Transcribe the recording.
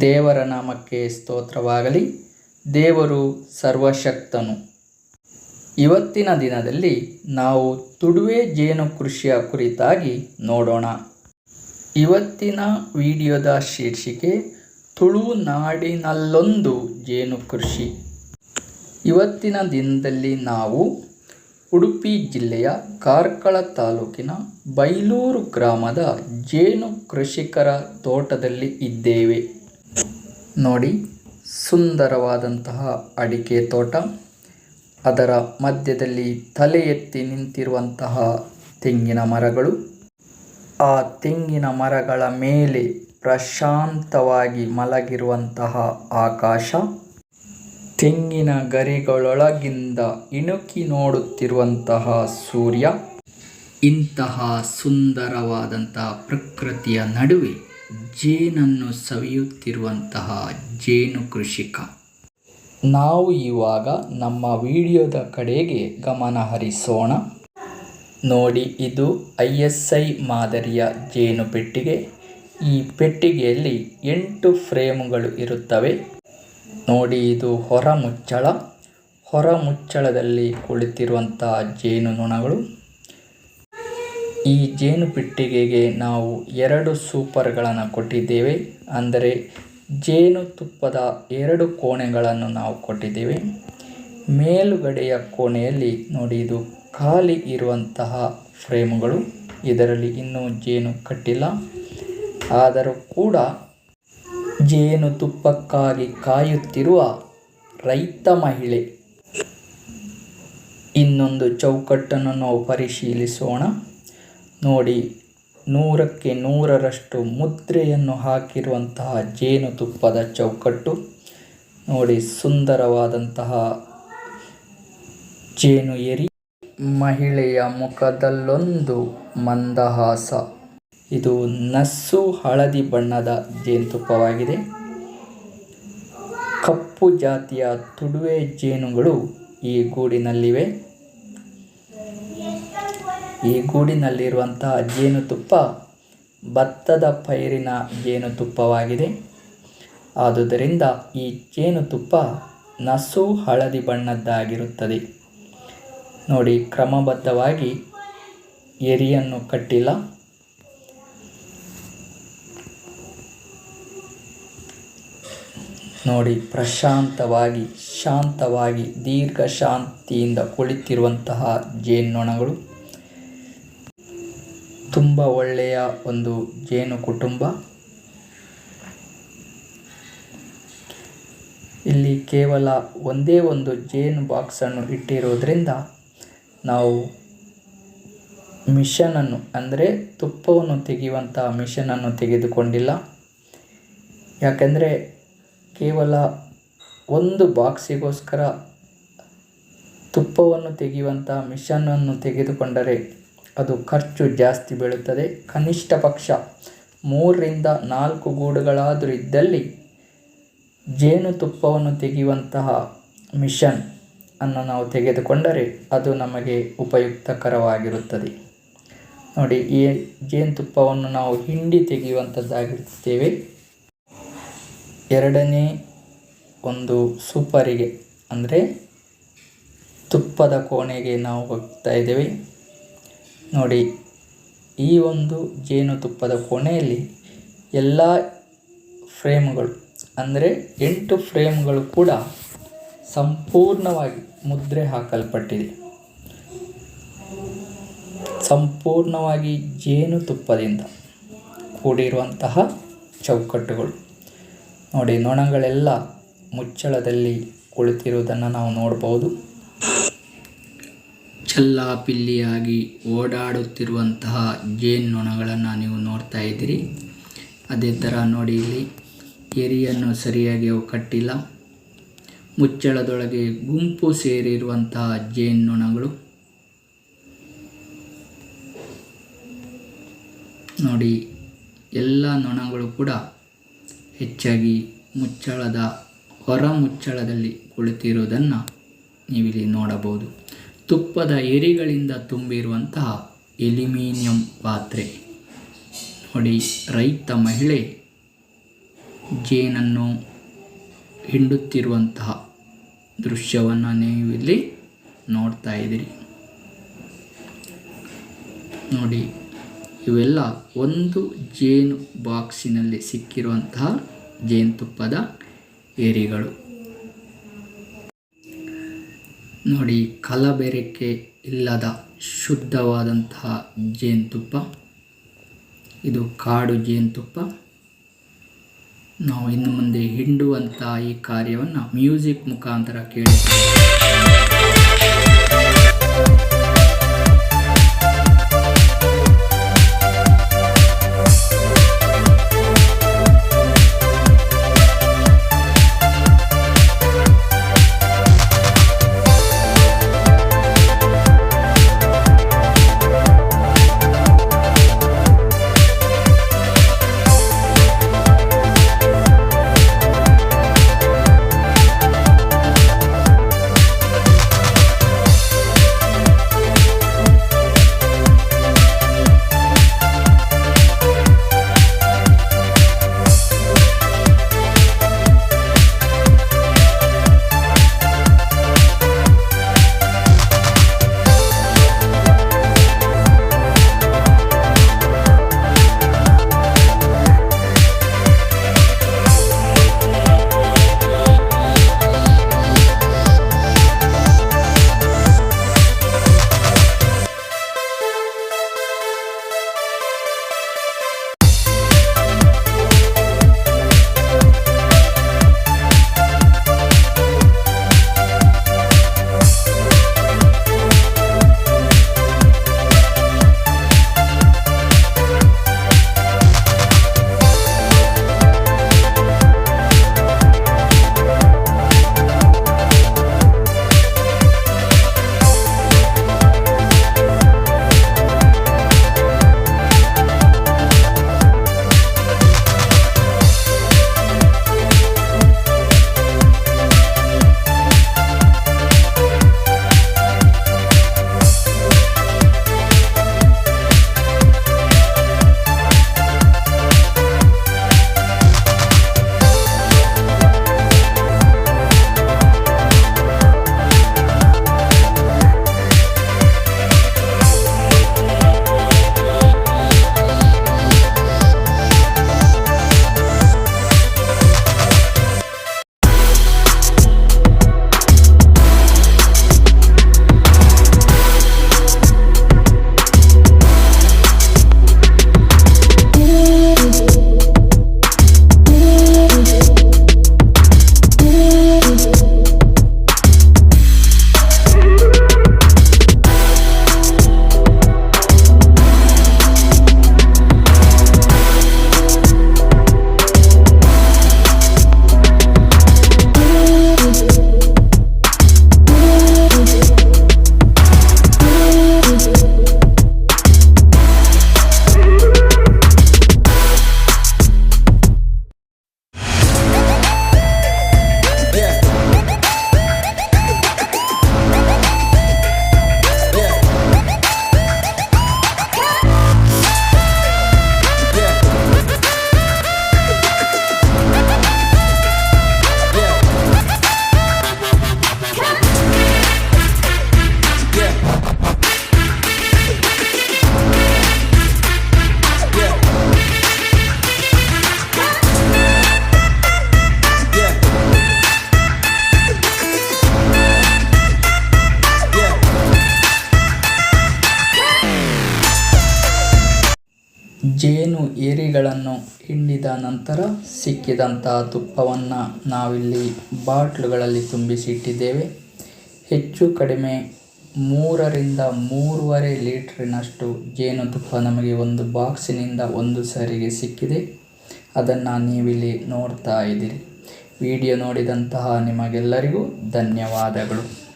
ದೇವರ ನಾಮಕ್ಕೆ ಸ್ತೋತ್ರವಾಗಲಿ. ದೇವರು ಸರ್ವಶಕ್ತನು. ಇವತ್ತಿನ ದಿನದಲ್ಲಿ ನಾವು ತುಡುವೆ ಜೇನು ಕೃಷಿಯ ಕುರಿತಾಗಿ ನೋಡೋಣ. ಇವತ್ತಿನ ವಿಡಿಯೋದ ಶೀರ್ಷಿಕೆ ತುಳುನಾಡಿನಲ್ಲೊಂದು ಜೇನು ಕೃಷಿ. ಇವತ್ತಿನ ದಿನದಲ್ಲಿ ನಾವು ಉಡುಪಿ ಜಿಲ್ಲೆಯ ಕಾರ್ಕಳ ತಾಲೂಕಿನ ಬೈಲೂರು ಗ್ರಾಮದ ಜೇನು ಕೃಷಿಕರ ತೋಟದಲ್ಲಿ ಇದ್ದೇವೆ. ನೋಡಿ, ಸುಂದರವಾದಂತಹ ಅಡಿಕೆ ತೋಟ. ಅದರ ಮಧ್ಯದಲ್ಲಿ ತಲೆ ಎತ್ತಿ ನಿಂತಿರುವಂತಹ ತೆಂಗಿನ ಮರಗಳು. ಆ ತೆಂಗಿನ ಮರಗಳ ಮೇಲೆ ಪ್ರಶಾಂತವಾಗಿ ಮಲಗಿರುವಂತಹ ಆಕಾಶ. ತೆಂಗಿನ ಗರಿಗಳೊಳಗಿಂದ ಇಣುಕಿ ನೋಡುತ್ತಿರುವಂತಹ ಸೂರ್ಯ. ಇಂತಹ ಸುಂದರವಾದಂತಹ ಪ್ರಕೃತಿಯ ನಡುವೆ ಜೇನನ್ನು ಸವಿಯುತ್ತಿರುವಂತಹ ಜೇನು ಕೃಷಿಕ. ನಾವು ಇವಾಗ ನಮ್ಮ ವಿಡಿಯೋದ ಕಡೆಗೆ ಗಮನ ಹರಿಸೋಣ. ನೋಡಿ, ಇದು ಐ ಎಸ್ ಐ ಮಾದರಿಯ ಜೇನು ಪೆಟ್ಟಿಗೆ. ಈ ಪೆಟ್ಟಿಗೆಯಲ್ಲಿ ಎಂಟು ಫ್ರೇಮುಗಳು ಇರುತ್ತವೆ. ನೋಡಿ, ಇದು ಹೊರ ಮುಚ್ಚಳ ಹೊರ ಮುಚ್ಚಳದಲ್ಲಿ ಕುಳಿತಿರುವಂತಹ ಜೇನು ನೊಣಗಳು. ಈ ಜೇನು ಪೆಟ್ಟಿಗೆಗೆ ನಾವು ಎರಡು ಸೂಪರ್ಗಳನ್ನು ಕೊಟ್ಟಿದ್ದೇವೆ. ಅಂದರೆ ಜೇನುತುಪ್ಪದ ಎರಡು ಕೋಣೆಗಳನ್ನು ನಾವು ಕೊಟ್ಟಿದ್ದೇವೆ. ಮೇಲುಗಡೆಯ ಕೋಣೆಯಲ್ಲಿ ನೋಡಿ ಇದು ಖಾಲಿ ಇರುವಂತಹ ಫ್ರೇಮುಗಳು. ಇದರಲ್ಲಿ ಇನ್ನೂ ಜೇನು ಕಟ್ಟಿಲ್ಲ. ಆದರೂ ಕೂಡ ಜೇನುತುಪ್ಪಕ್ಕಾಗಿ ಕಾಯುತ್ತಿರುವ ರೈತ ಮಹಿಳೆ ಇನ್ನೊಂದು ಚೌಕಟ್ಟನ್ನು ನಾವು ಪರಿಶೀಲಿಸೋಣ. ನೋಡಿ, ನೂರಕ್ಕೆ ನೂರರಷ್ಟು ಮುದ್ರೆಯನ್ನು ಹಾಕಿರುವಂತಹ ಜೇನುತುಪ್ಪದ ಚೌಕಟ್ಟು. ನೋಡಿ, ಸುಂದರವಾದಂತಹ ಜೇನು ಎರಿ. ಮಹಿಳೆಯ ಮುಖದಲ್ಲೊಂದು ಮಂದಹಾಸ. ಇದು ನಸ್ಸು ಹಳದಿ ಬಣ್ಣದ ಜೇನುತುಪ್ಪವಾಗಿದೆ ಕಪ್ಪು ಜಾತಿಯ ತುಡುವೆ ಜೇನುಗಳು ಈ ಗೂಡಿನಲ್ಲಿವೆ. ಈ ಗೂಡಿನಲ್ಲಿರುವಂತಹ ಜೇನುತುಪ್ಪ ಭತ್ತದ ಪೈರಿನ ಜೇನುತುಪ್ಪವಾಗಿದೆ ಆದುದರಿಂದ ಈ ಜೇನುತುಪ್ಪ ನಸು ಹಳದಿ ಬಣ್ಣದ್ದಾಗಿರುತ್ತದೆ. ನೋಡಿ, ಕ್ರಮಬದ್ಧವಾಗಿ ಎರಿಯನ್ನು ಕಟ್ಟಿಲ್ಲ. ನೋಡಿ, ಪ್ರಶಾಂತವಾಗಿ, ಶಾಂತವಾಗಿ ದೀರ್ಘ ಶಾಂತಿಯಿಂದ ಕುಳಿತಿರುವಂತಹ ಜೇನ್ನೊಣಗಳು. ತುಂಬ ಒಳ್ಳೆಯ ಒಂದು ಜೇನು ಕುಟುಂಬ. ಇಲ್ಲಿ ಕೇವಲ ಒಂದೇ ಒಂದು ಜೇನು ಬಾಕ್ಸನ್ನು ಇಟ್ಟಿರುವುದರಿಂದ ನಾವು ಮಿಷನನ್ನು ಅಂದರೆ ತುಪ್ಪವನ್ನು ತೆಗೆಯುವಂಥ ಮಿಷನನ್ನು ತೆಗೆದುಕೊಂಡಿಲ್ಲ. ಯಾಕೆಂದರೆ ಕೇವಲ ಒಂದು ಬಾಕ್ಸಿಗೋಸ್ಕರ ತುಪ್ಪವನ್ನು ತೆಗೆಯುವಂಥ ಮಿಷನನ್ನು ತೆಗೆದುಕೊಂಡರೆ ಅದು ಖರ್ಚು ಜಾಸ್ತಿ ಬೀಳುತ್ತದೆ. ಕನಿಷ್ಠ ಪಕ್ಷ ಮೂರರಿಂದ ನಾಲ್ಕು ಗೂಡುಗಳಾದರೂ ಇದ್ದಲ್ಲಿ ಜೇನುತುಪ್ಪವನ್ನು ತೆಗೆಯುವಂತಹ ಮಿಷನ್ ಅನ್ನು ನಾವು ತೆಗೆದುಕೊಂಡರೆ ಅದು ನಮಗೆ ಉಪಯುಕ್ತಕರವಾಗಿರುತ್ತದೆ. ನೋಡಿ, ಈ ಜೇನುತುಪ್ಪವನ್ನು ನಾವು ಹಿಂಡಿ ತೆಗೆಯುವಂಥದ್ದಾಗಿರುತ್ತೇವೆ. ಎರಡನೇ ಒಂದು ಸೂಪರಿಗೆ, ಅಂದರೆ ತುಪ್ಪದ ಕೋಣೆಗೆ ನಾವು ಹೋಗ್ತಾ ಇದ್ದೇವೆ. ನೋಡಿ, ಈ ಒಂದು ಜೇನುತುಪ್ಪದ ಕೊನೆಯಲ್ಲಿ ಎಲ್ಲ ಫ್ರೇಮ್ಗಳು, ಅಂದರೆ ಎಂಟು ಫ್ರೇಮ್ಗಳು ಕೂಡ ಸಂಪೂರ್ಣವಾಗಿ ಮುದ್ರೆ ಹಾಕಲ್ಪಟ್ಟಿದೆ. ಸಂಪೂರ್ಣವಾಗಿ ಜೇನುತುಪ್ಪದಿಂದ ಕೂಡಿರುವಂತಹ ಚೌಕಟ್ಟುಗಳು. ನೋಡಿ, ನೊಣಗಳೆಲ್ಲ ಮುಚ್ಚಳದಲ್ಲಿ ಕುಳಿತಿರುವುದನ್ನು ನಾವು ನೋಡ್ಬೋದು. ಚಲ್ಲಾಪಿಲ್ಲಿಯಾಗಿ ಓಡಾಡುತ್ತಿರುವಂತಹ ಜೇನ್ನೊಣಗಳನ್ನು ನೀವು ನೋಡ್ತಾ ಇದ್ದೀರಿ. ಅದೇ ಥರ ನೋಡಿ ಇಲ್ಲಿ ಎರಿಯನ್ನು ಸರಿಯಾಗಿ ಅವು ಕಟ್ಟಿಲ್ಲ. ಮುಚ್ಚಳದೊಳಗೆ ಗುಂಪು ಸೇರಿರುವಂತಹ ಜೇನ್ನೊಣಗಳು ನೋಡಿ, ಎಲ್ಲ ನೊಣಗಳು ಕೂಡ ಹೆಚ್ಚಾಗಿ ಮುಚ್ಚಳದ ಹೊರ ಮುಚ್ಚಳದಲ್ಲಿ ಕುಳಿತಿರುವುದನ್ನು ನೀವಿಲ್ಲಿ ನೋಡಬಹುದು. ತುಪ್ಪದ ಎರಿಗಳಿಂದ ತುಂಬಿರುವಂತಹ ಎಲ್ಯುಮಿನಿಯಂ ಪಾತ್ರೆ. ನೋಡಿ, ರೈತ ಮಹಿಳೆ ಜೇನನ್ನು ಹಿಂಡುತ್ತಿರುವಂತಹ ದೃಶ್ಯವನ್ನು ನೀವು ಇಲ್ಲಿ ನೋಡ್ತಾ ಇದ್ದೀರಿ. ನೋಡಿ, ಇವೆಲ್ಲ ಒಂದು ಜೇನು ಬಾಕ್ಸಿನಲ್ಲಿ ಸಿಕ್ಕಿರುವಂತಹ ಜೇನುತುಪ್ಪದ ಏರಿಗಳು ನೋಡಿ, ಕಲಬೆರಕೆ ಇಲ್ಲದ ಶುದ್ಧವಾದಂತಹ ಜೇನುತುಪ್ಪ. ಇದು ಕಾಡು ಜೇನುತುಪ್ಪ. ನಾವು ಇನ್ನು ಮುಂದೆ ಹಿಂಡುವಂತಹ ಈ ಕಾರ್ಯವನ್ನು ಮ್ಯೂಸಿಕ್ ಮುಖಾಂತರ ಕೇಳಿ ಜೇನು ಏರಿಗಳನ್ನು ಹಿಂಡಿದ ನಂತರ ಸಿಕ್ಕಿದಂತಹ ತುಪ್ಪವನ್ನು ನಾವಿಲ್ಲಿ ಬಾಟ್ಲುಗಳಲ್ಲಿ ತುಂಬಿಸಿ ಇಟ್ಟಿದ್ದೇವೆ ಹೆಚ್ಚು ಕಡಿಮೆ ಮೂರರಿಂದ ಮೂರುವರೆ ಲೀಟ್ರಿನಷ್ಟು ಜೇನುತುಪ್ಪ ನಮಗೆ ಒಂದು ಬಾಕ್ಸಿನಿಂದ ಒಂದು ಸಾರಿಗೆ ಸಿಕ್ಕಿದೆ. ಅದನ್ನು ನೀವಿಲ್ಲಿ ನೋಡ್ತಾ ಇದ್ದೀರಿ. ವಿಡಿಯೋ ನೋಡಿದಂತಹ ನಿಮಗೆಲ್ಲರಿಗೂ ಧನ್ಯವಾದಗಳು.